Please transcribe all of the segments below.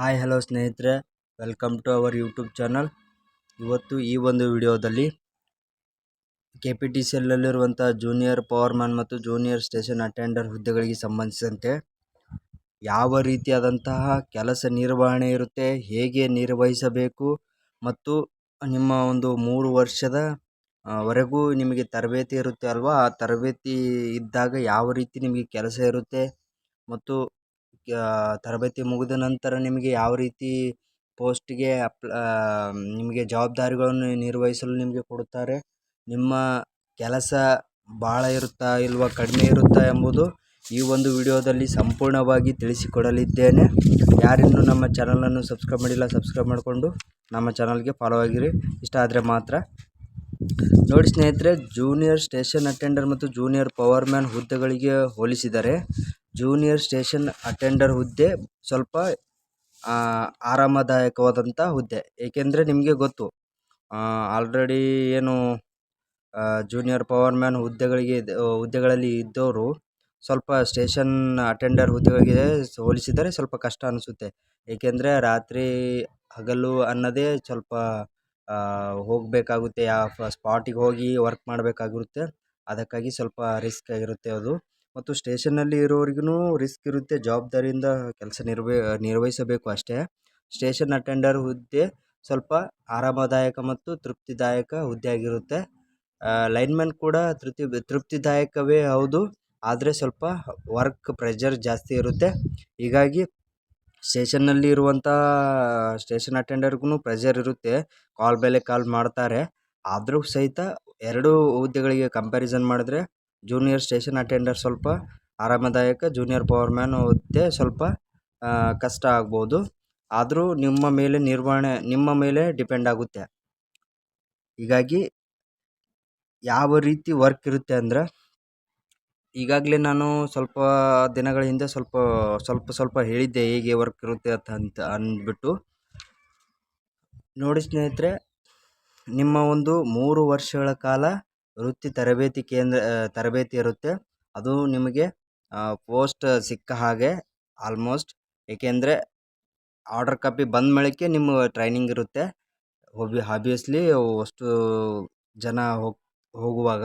Hi, hello ಸ್ನೇಹಿತರೆ. Welcome to our YouTube channel ಇವತ್ತು ಈ ಒಂದು ವಿಡಿಯೋದಲ್ಲಿ ಕೆ ಪಿ ಟಿ ಸಿ ಎಲ್ಲಲ್ಲಿರುವಂಥ ಜೂನಿಯರ್ ಪವರ್ಮ್ಯಾನ್ ಮತ್ತು ಜೂನಿಯರ್ ಸ್ಟೇಷನ್ ಅಟೆಂಡರ್ ಹುದ್ದೆಗಳಿಗೆ ಸಂಬಂಧಿಸಿದಂತೆ ಯಾವ ರೀತಿಯಾದಂತಹ ಕೆಲಸ ನಿರ್ವಹಣೆ ಇರುತ್ತೆ, ಹೇಗೆ ನಿರ್ವಹಿಸಬೇಕು ಮತ್ತು ನಿಮ್ಮ ಒಂದು ಮೂರು ವರ್ಷದ ವರೆಗೂ ನಿಮಗೆ ತರಬೇತಿ ಇರುತ್ತೆ ಅಲ್ವಾ? ಆ ತರಬೇತಿ ಇದ್ದಾಗ ಯಾವ ರೀತಿ ನಿಮಗೆ ಕೆಲಸ ಇರುತ್ತೆ ಮತ್ತು ತರಬೇತಿ ಮುಗಿದ ನಂತರ ನಿಮಗೆ ಯಾವ ರೀತಿ ಪೋಸ್ಟ್ಗೆ ಅಪ್ಲ ನಿಮಗೆ ಜವಾಬ್ದಾರಿಗಳನ್ನು ನಿರ್ವಹಿಸಲು ನಿಮಗೆ ಕೊಡುತ್ತಾರೆ, ನಿಮ್ಮ ಕೆಲಸ ಭಾಳ ಇರುತ್ತಾ ಇಲ್ವಾ, ಕಡಿಮೆ ಇರುತ್ತಾ ಎಂಬುದು ಈ ಒಂದು ವಿಡಿಯೋದಲ್ಲಿ ಸಂಪೂರ್ಣವಾಗಿ ತಿಳಿಸಿಕೊಡಲಿದ್ದೇನೆ. ಯಾರಿನ್ನೂ ನಮ್ಮ ಚಾನಲನ್ನು ಸಬ್ಸ್ಕ್ರೈಬ್ ಮಾಡಿಲ್ಲ, ಸಬ್ಸ್ಕ್ರೈಬ್ ಮಾಡಿಕೊಂಡು ನಮ್ಮ ಚಾನಲ್ಗೆ ಫಾಲೋ ಆಗಿರಿ. ಇಷ್ಟ ಆದರೆ ಮಾತ್ರ. ನೋಡಿ ಸ್ನೇಹಿತರೆ, ಜೂನಿಯರ್ ಸ್ಟೇಷನ್ ಅಟೆಂಡರ್ ಮತ್ತು ಜೂನಿಯರ್ ಪವರ್ ಮ್ಯಾನ್ ಹುದ್ದೆಗಳಿಗೆ ಹೋಲಿಸಿದರೆ ಜೂನಿಯರ್ ಸ್ಟೇಷನ್ ಅಟೆಂಡರ್ ಹುದ್ದೆ ಸ್ವಲ್ಪ ಆ, ಆರಾಮದಾಯಕವಾದಂಥ ಹುದ್ದೆ. ಏಕೆಂದರೆ ನಿಮಗೆ ಗೊತ್ತು ಆಲ್ರೆಡಿ ಏನು ಜೂನಿಯರ್ ಪವರ್ ಮ್ಯಾನ್ ಹುದ್ದೆಗಳಿಗೆ ಹುದ್ದೆಗಳಲ್ಲಿ ಇದ್ದವರು ಸ್ವಲ್ಪ ಸ್ಟೇಷನ್ ಅಟೆಂಡರ್ ಹುದ್ದೆಗಳಿಗೆ ಹೋಲಿಸಿದರೆ ಸ್ವಲ್ಪ ಕಷ್ಟ ಅನಿಸುತ್ತೆ. ಏಕೆಂದರೆ ರಾತ್ರಿ ಹಗಲು ಅನ್ನೋದೇ ಸ್ವಲ್ಪ ಆ, ಹೋಗಬೇಕಾಗುತ್ತೆ. ಯಾವ ಸ್ಪಾಟಿಗೆ ಹೋಗಿ ವರ್ಕ್ ಮಾಡಬೇಕಾಗಿರುತ್ತೆ. ಅದಕ್ಕಾಗಿ ಸ್ವಲ್ಪ ರಿಸ್ಕ್ ಆಗಿರುತ್ತೆ ಅದು. ಮತ್ತು ಸ್ಟೇಷನ್ನಲ್ಲಿ ಇರೋರಿಗೂ ರಿಸ್ಕ್ ಇರುತ್ತೆ, ಜವಾಬ್ದಾರಿಯಿಂದ ಕೆಲಸ ನಿರ್ವಹಿ ನಿರ್ವಹಿಸಬೇಕು ಅಷ್ಟೇ. ಸ್ಟೇಷನ್ ಅಟೆಂಡರ್ ಹುದ್ದೆ ಸ್ವಲ್ಪ ಆರಾಮದಾಯಕ ಮತ್ತು ತೃಪ್ತಿದಾಯಕ ಹುದ್ದೆ ಆಗಿರುತ್ತೆ. ಲೈನ್ಮನ್ ಕೂಡ ತೃಪ್ತಿ, ತೃಪ್ತಿದಾಯಕವೇ ಹೌದು, ಆದರೆ ಸ್ವಲ್ಪ ವರ್ಕ್ ಪ್ರೆಷರ್ ಜಾಸ್ತಿ ಇರುತ್ತೆ. ಹೀಗಾಗಿ ಸ್ಟೇಷನ್ನಲ್ಲಿ ಇರುವಂಥ ಸ್ಟೇಷನ್ ಅಟೆಂಡರ್ಗೂ ಪ್ರೆಷರ್ ಇರುತ್ತೆ, ಕಾಲ್ ಮೇಲೆ ಕಾಲ್ ಮಾಡ್ತಾರೆ. ಆದರೂ ಸಹಿತ ಎರಡೂ ಹುದ್ದೆಗಳಿಗೆ ಕಂಪ್ಯಾರಿಸನ್ ಮಾಡಿದ್ರೆ ಜೂನಿಯರ್ ಸ್ಟೇಷನ್ ಅಟೆಂಡರ್ ಸ್ವಲ್ಪ ಆರಾಮದಾಯಕ ಜೂನಿಯರ್ ಪವರ್ ಮ್ಯಾನ್ ಹುದ್ದೆ ಸ್ವಲ್ಪ ಕಷ್ಟ ಆಗ್ಬೋದು. ಆದರೂ ನಿಮ್ಮ ಮೇಲೆ ನಿರ್ವಹಣೆ, ನಿಮ್ಮ ಮೇಲೆ ಡಿಪೆಂಡ್ ಆಗುತ್ತೆ. ಹೀಗಾಗಿ ಯಾವ ರೀತಿ ವರ್ಕ್ ಇರುತ್ತೆ ಅಂದ್ರೆ, ಈಗಾಗಲೇ ನಾನು ಸ್ವಲ್ಪ ದಿನಗಳ ಹಿಂದೆ ಸ್ವಲ್ಪ ಸ್ವಲ್ಪ ಸ್ವಲ್ಪ ಹೇಳಿದ್ದೆ ಹೇಗೆ ವರ್ಕ್ ಇರುತ್ತೆ ಅಂತ ಅಂತ ಅಂದ್ಬಿಟ್ಟು. ನೋಡಿ ಸ್ನೇಹಿತರೆ, ನಿಮ್ಮ ಒಂದು ಮೂರು ವರ್ಷಗಳ ಕಾಲ ವೃತ್ತಿ ತರಬೇತಿ ಕೇಂದ್ರ ತರಬೇತಿ ಇರುತ್ತೆ. ಅದು ನಿಮಗೆ ಪೋಸ್ಟ್ ಸಿಕ್ಕ ಹಾಗೆ ಆಲ್ಮೋಸ್ಟ್ ಏಕೆಂದರೆ ಆರ್ಡರ್ ಕಾಪಿ ಬಂದ ಮೇಳಕ್ಕೆ ನಿಮ್ಮ ಟ್ರೈನಿಂಗ್ ಇರುತ್ತೆ. ಒಬ್ಬ ಹಾಬಿಯಸ್ಲಿ ಅಷ್ಟು ಜನ ಹೋಗ್, ಹೋಗುವಾಗ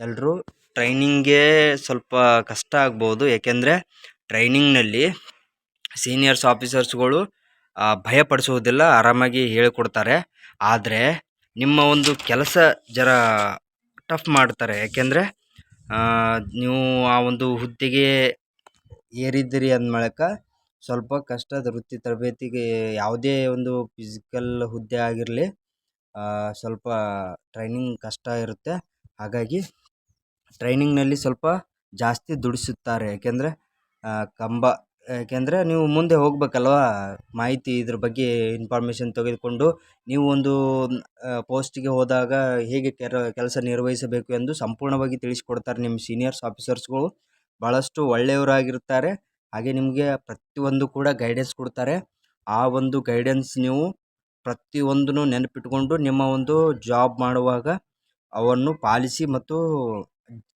ಎಲ್ಲರೂ ಟ್ರೈನಿಂಗೇ ಸ್ವಲ್ಪ ಕಷ್ಟ ಆಗ್ಬೋದು. ಏಕೆಂದರೆ ಟ್ರೈನಿಂಗ್ನಲ್ಲಿ ಸೀನಿಯರ್ಸ್ ಆಫೀಸರ್ಸ್ಗಳು ಭಯಪಡಿಸುವುದಿಲ್ಲ, ಆರಾಮಾಗಿ ಹೇಳಿಕೊಡ್ತಾರೆ. ಆದರೆ ನಿಮ್ಮ ಒಂದು ಕೆಲಸ ಜರ ಟಫ್ ಮಾಡ್ತಾರೆ. ಯಾಕೆಂದರೆ ನೀವು ಆ ಒಂದು ಹುದ್ದೆಗೆ ಏರಿದ್ದೀರಿ ಅಂದ್ಮೇಳಕ ಸ್ವಲ್ಪ ಕಷ್ಟದ ವೃತ್ತಿ ತರಬೇತಿಗೆ ಯಾವುದೇ ಒಂದು ಫಿಸಿಕಲ್ ಹುದ್ದೆ ಆಗಿರಲಿ ಸ್ವಲ್ಪ ಟ್ರೈನಿಂಗ್ ಕಷ್ಟ ಇರುತ್ತೆ. ಹಾಗಾಗಿ ಟ್ರೈನಿಂಗ್ನಲ್ಲಿ ಸ್ವಲ್ಪ ಜಾಸ್ತಿ ದುಡಿಸುತ್ತಾರೆ. ಯಾಕೆಂದರೆ ಕಂಬ ಯಾಕೆಂದರೆ ನೀವು ಮುಂದೆ ಹೋಗಬೇಕಲ್ವಾ? ಮಾಹಿತಿ ಇದ್ರ ಬಗ್ಗೆ ಇನ್ಫಾರ್ಮೇಷನ್ ತೆಗೆದುಕೊಂಡು ನೀವು ಒಂದು ಪೋಸ್ಟಿಗೆ ಹೋದಾಗ ಹೇಗೆ ಕೆಲಸ ನಿರ್ವಹಿಸಬೇಕು ಎಂದು ಸಂಪೂರ್ಣವಾಗಿ ತಿಳಿಸಿಕೊಡ್ತಾರೆ ನಿಮ್ಮ ಸೀನಿಯರ್ಸ್ ಆಫೀಸರ್ಸ್ಗಳು ಭಾಳಷ್ಟು ಒಳ್ಳೆಯವರಾಗಿರುತ್ತಾರೆ. ಹಾಗೆ ನಿಮಗೆ ಪ್ರತಿಯೊಂದು ಕೂಡ ಗೈಡೆನ್ಸ್ ಕೊಡ್ತಾರೆ. ಆ ಒಂದು ಗೈಡೆನ್ಸ್ ನೀವು ಪ್ರತಿಯೊಂದನ್ನು ನೆನಪಿಟ್ಕೊಂಡು ನಿಮ್ಮ ಒಂದು ಜಾಬ್ ಮಾಡುವಾಗ ಅವನ್ನು ಪಾಲಿಸಿ ಮತ್ತು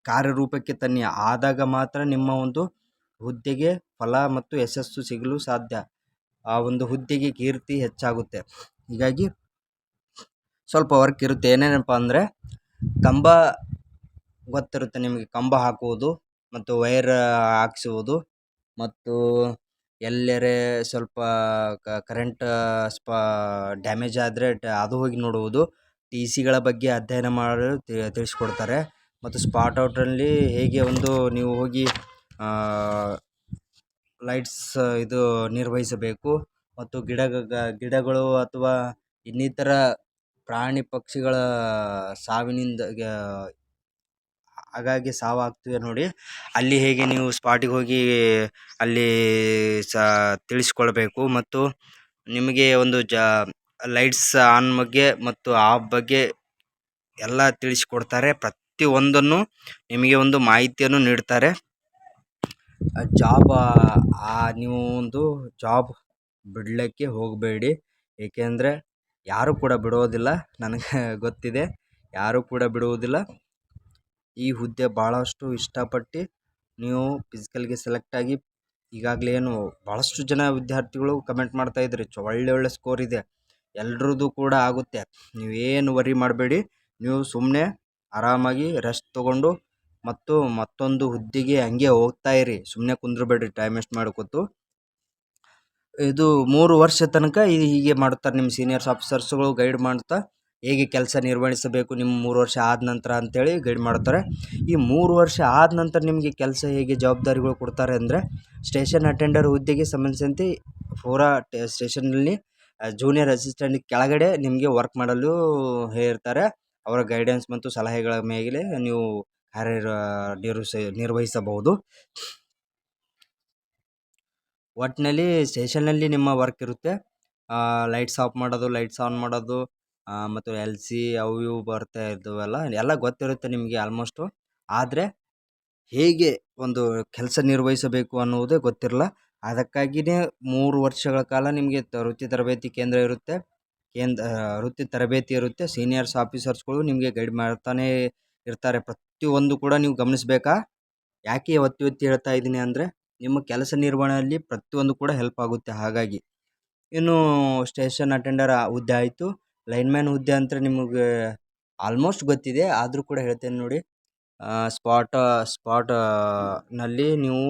ಕಾರ್ಯರೂಪಕ್ಕೆ ತನ್ನಿ. ಆದಾಗ ಮಾತ್ರ ನಿಮ್ಮ ಒಂದು ಹುದ್ದೆಗೆ ಫಲ ಮತ್ತು ಯಶಸ್ಸು ಸಿಗಲು ಸಾಧ್ಯ. ಆ ಒಂದು ಹುದ್ದೆಗೆ ಕೀರ್ತಿ ಹೆಚ್ಚಾಗುತ್ತೆ. ಹೀಗಾಗಿ ಸ್ವಲ್ಪ ವರ್ಕ್ ಇರುತ್ತೆ. ಏನೇನಪ್ಪ ಅಂದರೆ ಕಂಬ ಗೊತ್ತಿರುತ್ತೆ ನಿಮಗೆ. ಕಂಬ ಹಾಕುವುದು ಮತ್ತು ವೈರ್ ಹಾಕ್ಸುವುದು ಮತ್ತು ಎಲ್ಲೆರೆ ಸ್ವಲ್ಪ ಕರೆಂಟ್ ಸ್ಪ ಡ್ಯಾಮೇಜ್ ಆದರೆ ಅದು ಹೋಗಿ ನೋಡುವುದು. ಟಿ ಸಿಗಳ ಬಗ್ಗೆ ಅಧ್ಯಯನ ಮಾಡಲು ತಿಳಿಸ್ಕೊಡ್ತಾರೆ. ಮತ್ತು ಸ್ಪಾಟ್ ಔಟಲ್ಲಿ ಹೇಗೆ ಒಂದು ನೀವು ಹೋಗಿ ಲೈಟ್ಸ್ ಇದು ನಿರ್ವಹಿಸಬೇಕು ಮತ್ತು ಗಿಡ ಗಿಡಗಳು ಅಥವಾ ಇನ್ನಿತರ ಪ್ರಾಣಿ ಪಕ್ಷಿಗಳ ಸಾವಿನಿಂದ ಹಾಗಾಗಿ ಸಾವಾಗ್ತಿವೆ ನೋಡಿ. ಅಲ್ಲಿ ಹೇಗೆ ನೀವು ಸ್ಪಾಟಿಗೆ ಹೋಗಿ ಅಲ್ಲಿ ಸಹ ತಿಳಿಸ್ಕೊಳ್ಬೇಕು ಮತ್ತು ನಿಮಗೆ ಒಂದು ಜ ಲೈಟ್ಸ್ ಆನ್ ಬಗ್ಗೆ ಮತ್ತು ಆಫ್ ಬಗ್ಗೆ ಎಲ್ಲ ತಿಳಿಸಿಕೊಡ್ತಾರೆ. ಪ್ರತಿಯೊಂದನ್ನು ನಿಮಗೆ ಒಂದು ಮಾಹಿತಿಯನ್ನು ನೀಡ್ತಾರೆ. ಜಾಬ್ ಆ ನೀವು ಒಂದು ಜಾಬ್ ಬಿಡಲಿಕ್ಕೆ ಹೋಗಬೇಡಿ. ಏಕೆಂದರೆ ಯಾರೂ ಕೂಡ ಬಿಡೋದಿಲ್ಲ. ನನಗೆ ಗೊತ್ತಿದೆ. ಯಾರೂ ಕೂಡ ಬಿಡುವುದಿಲ್ಲ. ಈ ಹುದ್ದೆ ಭಾಳಷ್ಟು ಇಷ್ಟಪಟ್ಟು ನೀವು ಫಿಸಿಕಲ್ಗೆ ಸೆಲೆಕ್ಟಾಗಿ ಈಗಾಗಲೇ ಏನು ಭಾಳಷ್ಟು ಜನ ವಿದ್ಯಾರ್ಥಿಗಳು ಕಮೆಂಟ್ ಮಾಡ್ತಾಯಿದ್ರಿ ಚ ಒಳ್ಳೆ ಒಳ್ಳೆ ಸ್ಕೋರ್ ಇದೆ. ಎಲ್ರದ್ದು ಕೂಡ ಆಗುತ್ತೆ. ನೀವೇನು ವರಿ ಮಾಡಬೇಡಿ. ನೀವು ಸುಮ್ಮನೆ ಆರಾಮಾಗಿ ರೆಸ್ಟ್ ತೊಗೊಂಡು ಮತ್ತು ಮತ್ತೊಂದು ಹುದ್ದೆಗೆ ಹಂಗೆ ಹೋಗ್ತಾ ಇರಿ. ಸುಮ್ಮನೆ ಕುಂದ್ರಬೇಡ್ರಿ ಟೈಮ್ ವೇಸ್ಟ್ ಮಾಡ್ಕೊತು. ಇದು ಮೂರು ವರ್ಷ ತನಕ ಇದು ಹೀಗೆ ಮಾಡ್ತಾರೆ ನಿಮ್ಮ ಸೀನಿಯರ್ಸ್ ಆಫೀಸರ್ಸ್ಗಳು ಗೈಡ್ ಮಾಡ್ತಾ ಹೇಗೆ ಕೆಲಸ ನಿರ್ವಹಿಸಬೇಕು, ನಿಮ್ಮ ಮೂರು ವರ್ಷ ಆದ ನಂತರ ಅಂತೇಳಿ ಗೈಡ್ ಮಾಡ್ತಾರೆ ಈ ಮೂರು ವರ್ಷ ಆದ ನಂತರ ನಿಮಗೆ ಕೆಲಸ ಹೇಗೆ ಜವಾಬ್ದಾರಿಗಳು ಕೊಡ್ತಾರೆ ಅಂದರೆ ಸ್ಟೇಷನ್ ಅಟೆಂಡರ್ ಹುದ್ದೆಗೆ ಸಂಬಂಧಿಸಿದಂತೆ ಪೂರಾ ಸ್ಟೇಷನ್ನಲ್ಲಿ ಜೂನಿಯರ್ ಅಸಿಸ್ಟೆಂಟ್ ಕೆಳಗಡೆ ನಿಮಗೆ ವರ್ಕ್ ಮಾಡಲು ಹೇಳಿರ್ತಾರೆ. ಅವರ ಗೈಡೆನ್ಸ್ ಮತ್ತು ಸಲಹೆಗಳ ಮೇಲೆ ನೀವು ಕಾರ್ಯ ನಿರ್ವಹಿಸ, ನಿರ್ವಹಿಸಬಹುದು. ಒಟ್ಟಿನಲ್ಲಿ ಸ್ಟೇಷನ್ನಲ್ಲಿ ನಿಮ್ಮ ವರ್ಕ್ ಇರುತ್ತೆ. ಲೈಟ್ಸ್ ಆಫ್ ಮಾಡೋದು, ಲೈಟ್ಸ್ ಆನ್ ಮಾಡೋದು ಮತ್ತು ಎಲ್ ಸಿ, ಅವು ಇವು ಬರ್ತಾ ಇದ್ದವೆಲ್ಲ ಎಲ್ಲ ಗೊತ್ತಿರುತ್ತೆ ನಿಮಗೆ ಆಲ್ಮೋಸ್ಟು ಆದರೆ ಹೇಗೆ ಒಂದು ಕೆಲಸ ನಿರ್ವಹಿಸಬೇಕು ಅನ್ನುವುದೇ ಗೊತ್ತಿರಲ್ಲ. ಅದಕ್ಕಾಗಿಯೇ ಮೂರು ವರ್ಷಗಳ ಕಾಲ ನಿಮಗೆ ವೃತ್ತಿ ತರಬೇತಿ ಕೇಂದ್ರ ಇರುತ್ತೆ. ಕೇಂದ್ರ, ವೃತ್ತಿ ತರಬೇತಿ ಇರುತ್ತೆ. ಸೀನಿಯರ್ಸ್, ಆಫೀಸರ್ಸ್ಗಳು ನಿಮಗೆ ಗೈಡ್ ಮಾಡ್ತಾನೇ ಇರ್ತಾರೆ. ಪ್ರತಿಯೊಂದು ಕೂಡ ನೀವು ಗಮನಿಸಬೇಕಾ? ಯಾಕೆ ಒತ್ತಿ ಒತ್ತಿ ಹೇಳ್ತಾ ಇದ್ದೀನಿ ಅಂದರೆ, ನಿಮ್ಮ ಕೆಲಸ ನಿರ್ವಹಣೆಯಲ್ಲಿ ಪ್ರತಿಯೊಂದು ಕೂಡ ಹೆಲ್ಪ್ ಆಗುತ್ತೆ ಹಾಗಾಗಿ. ಇನ್ನು ಸ್ಟೇಷನ್ ಅಟೆಂಡರ್ ಹುದ್ದೆ ಆಯಿತು. ಲೈನ್ಮ್ಯಾನ್ ಹುದ್ದೆ ಅಂತ ನಿಮಗೆ ಆಲ್ಮೋಸ್ಟ್ ಗೊತ್ತಿದೆ. ಆದರೂ ಕೂಡ ಹೇಳ್ತೇನೆ ನೋಡಿ. ಸ್ಪಾಟ ಸ್ಪಾಟ್ನಲ್ಲಿ ನೀವು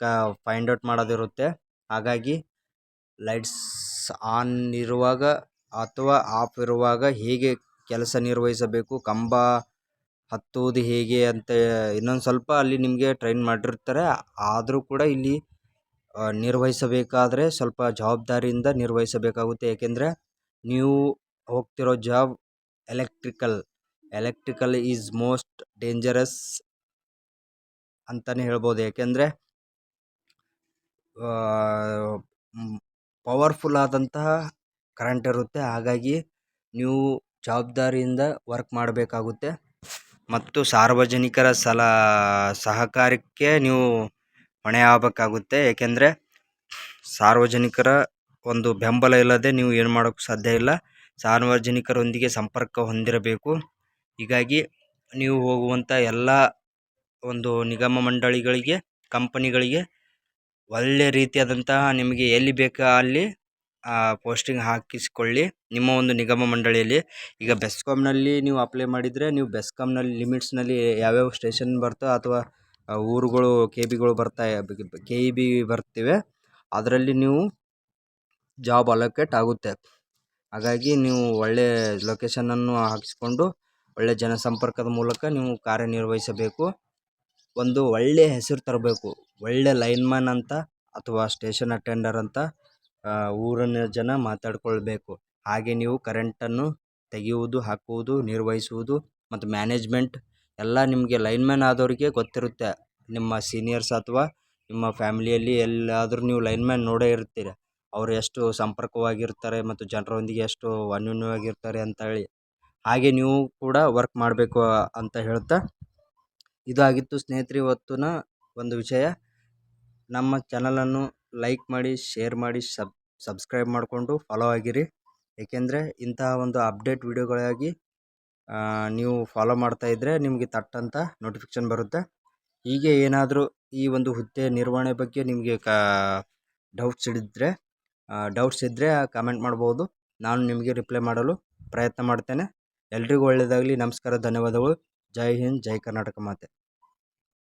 ಕ ಫೈಂಡ್ ಔಟ್ ಮಾಡೋದಿರುತ್ತೆ. ಹಾಗಾಗಿ ಲೈಟ್ಸ್ ಆನ್ ಇರುವಾಗ ಅಥವಾ ಆಫ್ ಇರುವಾಗ ಹೇಗೆ ಕೆಲಸ ನಿರ್ವಹಿಸಬೇಕು, ಕಂಬ ಹತ್ತುವುದು ಹೇಗೆ ಅಂತ ಇನ್ನೊಂದು ಸ್ವಲ್ಪ ಅಲ್ಲಿ ನಿಮಗೆ ಟ್ರೈನ್ ಮಾಡಿರ್ತಾರೆ. ಆದರೂ ಕೂಡ ಇಲ್ಲಿ ನಿರ್ವಹಿಸಬೇಕಾದರೆ ಸ್ವಲ್ಪ ಜವಾಬ್ದಾರಿಯಿಂದ ನಿರ್ವಹಿಸಬೇಕಾಗುತ್ತೆ. ಏಕೆಂದರೆ ನೀವು ಹೋಗ್ತಿರೋ job electrical electrical is most dangerous ಅಂತಲೇ ಹೇಳ್ಬೋದು. ಏಕೆಂದರೆ ಪವರ್ಫುಲ್ ಆದಂತಹ ಕರೆಂಟ್ ಇರುತ್ತೆ. ಹಾಗಾಗಿ ನೀವು ಜವಾಬ್ದಾರಿಯಿಂದ ವರ್ಕ್ ಮಾಡಬೇಕಾಗುತ್ತೆ. ಮತ್ತು ಸಾರ್ವಜನಿಕರ ಸಲ, ಸಹಕಾರಕ್ಕೆ ನೀವು ಹೊಣೆ ಆಗಬೇಕಾಗುತ್ತೆ. ಏಕೆಂದರೆ ಸಾರ್ವಜನಿಕರ ಒಂದು ಬೆಂಬಲ ಇಲ್ಲದೆ ನೀವು ಏನು ಮಾಡೋಕ್ಕೂ ಸಾಧ್ಯ ಇಲ್ಲ. ಸಾರ್ವಜನಿಕರೊಂದಿಗೆ ಸಂಪರ್ಕ ಹೊಂದಿರಬೇಕು. ಹೀಗಾಗಿ ನೀವು ಹೋಗುವಂಥ ಎಲ್ಲ ಒಂದು ನಿಗಮ ಮಂಡಳಿಗಳಿಗೆ, ಕಂಪನಿಗಳಿಗೆ ಒಳ್ಳೆ ರೀತಿಯಾದಂತಹ ನಿಮಗೆ ಎಲ್ಲಿ ಬೇಕೋ ಅಲ್ಲಿ ಪೋಸ್ಟಿಂಗ್ ಹಾಕಿಸಿಕೊಳ್ಳಿ. ನಿಮ್ಮ ಒಂದು ನಿಗಮ ಮಂಡಳಿಯಲ್ಲಿ ಈಗ ಬೆಸ್ಕಾಮ್ನಲ್ಲಿ ನೀವು ಅಪ್ಲೈ ಮಾಡಿದರೆ ನೀವು ಬೆಸ್ಕಾಮ್ನಲ್ಲಿ ಲಿಮಿಟ್ಸ್ನಲ್ಲಿ ಯಾವ್ಯಾವ ಸ್ಟೇಷನ್ ಬರ್ತೋ ಅಥವಾ ಊರುಗಳು ಕೆ ಬಿಗಳು ಬರ್ತಾ ಕೆ ಇ ಬಿ ಬರ್ತಿವೆ, ಅದರಲ್ಲಿ ನೀವು ಜಾಬ್ ಅಲೋಕೇಟ್ ಆಗುತ್ತೆ. ಹಾಗಾಗಿ ನೀವು ಒಳ್ಳೆಯ ಲೊಕೇಶನನ್ನು ಹಾಕಿಸ್ಕೊಂಡು ಒಳ್ಳೆಯ ಜನಸಂಪರ್ಕದ ಮೂಲಕ ನೀವು ಕಾರ್ಯನಿರ್ವಹಿಸಬೇಕು. ಒಂದು ಒಳ್ಳೆಯ ಹೆಸರು ತರಬೇಕು. ಒಳ್ಳೆಯ ಲೈನ್ಮ್ಯಾನ್ ಅಂತ ಅಥವಾ ಸ್ಟೇಷನ್ ಅಟೆಂಡರ್ ಅಂತ ಊರಿನ ಜನ ಮಾತಾಡಿಕೊಳ್ಬೇಕು. ಹಾಗೆ ನೀವು ಕರೆಂಟನ್ನು ತೆಗೆಯುವುದು, ಹಾಕುವುದು, ನಿರ್ವಹಿಸುವುದು ಮತ್ತು ಮ್ಯಾನೇಜ್ಮೆಂಟ್ ಎಲ್ಲ ನಿಮಗೆ ಲೈನ್ಮ್ಯಾನ್ ಆದವರಿಗೆ ಗೊತ್ತಿರುತ್ತೆ. ನಿಮ್ಮ ಸೀನಿಯರ್ಸ್ ಅಥವಾ ನಿಮ್ಮ ಫ್ಯಾಮಿಲಿಯಲ್ಲಿ ಎಲ್ಲಾದರೂ ನೀವು ಲೈನ್ಮ್ಯಾನ್ ನೋಡೇ ಇರ್ತೀರ. ಅವರು ಎಷ್ಟು ಸಂಪರ್ಕವಾಗಿರ್ತಾರೆ ಮತ್ತು ಜನರೊಂದಿಗೆ ಎಷ್ಟು ಅನ್ಯೋನ್ಯವಾಗಿರ್ತಾರೆ ಅಂತ ಹೇಳಿ. ಹಾಗೆ ನೀವು ಕೂಡ ವರ್ಕ್ ಮಾಡಬೇಕು ಅಂತ ಹೇಳ್ತಾ ಇದಾಗಿತ್ತು ಸ್ನೇಹಿತರೆ ಇವತ್ತಿನ ಒಂದು ವಿಷಯ. ನಮ್ಮ ಚಾನಲನ್ನು ಲೈಕ್ ಮಾಡಿ ಶೇರ್ ಮಾಡಿ ಸಬ್ ಸಬ್ಸ್ಕ್ರೈಬ್ ಮಾಡಿಕೊಂಡು ಫಾಲೋ ಆಗಿರಿ. ಏಕೆಂದರೆ ಇಂತಹ ಒಂದು ಅಪ್ಡೇಟ್ ವಿಡಿಯೋಗಳಾಗಿ ನೀವು ಫಾಲೋ ಮಾಡ್ತಾ ಇದ್ದರೆ ನಿಮಗೆ ತಟ್ಟಂತ ನೋಟಿಫಿಕೇಷನ್ ಬರುತ್ತೆ. ಹೀಗೆ ಏನಾದರೂ ಈ ಒಂದು ಹುದ್ದೆ ನಿರ್ವಹಣೆ ಬಗ್ಗೆ ನಿಮಗೆ ಕ ಡೌಟ್ಸ್ ಇದ್ದರೆ ಡೌಟ್ಸ್ ಇದ್ದರೆ ಕಮೆಂಟ್ ಮಾಡ್ಬೋದು. ನಾನು ನಿಮಗೆ ರಿಪ್ಲೈ ಮಾಡಲು ಪ್ರಯತ್ನ ಮಾಡ್ತೇನೆ. ಎಲ್ರಿಗೂ ಒಳ್ಳೆಯದಾಗಲಿ. ನಮಸ್ಕಾರ, ಧನ್ಯವಾದಗಳು. ಜೈ ಹಿಂದ್, ಜೈ ಕರ್ನಾಟಕ ಮಾತೆ.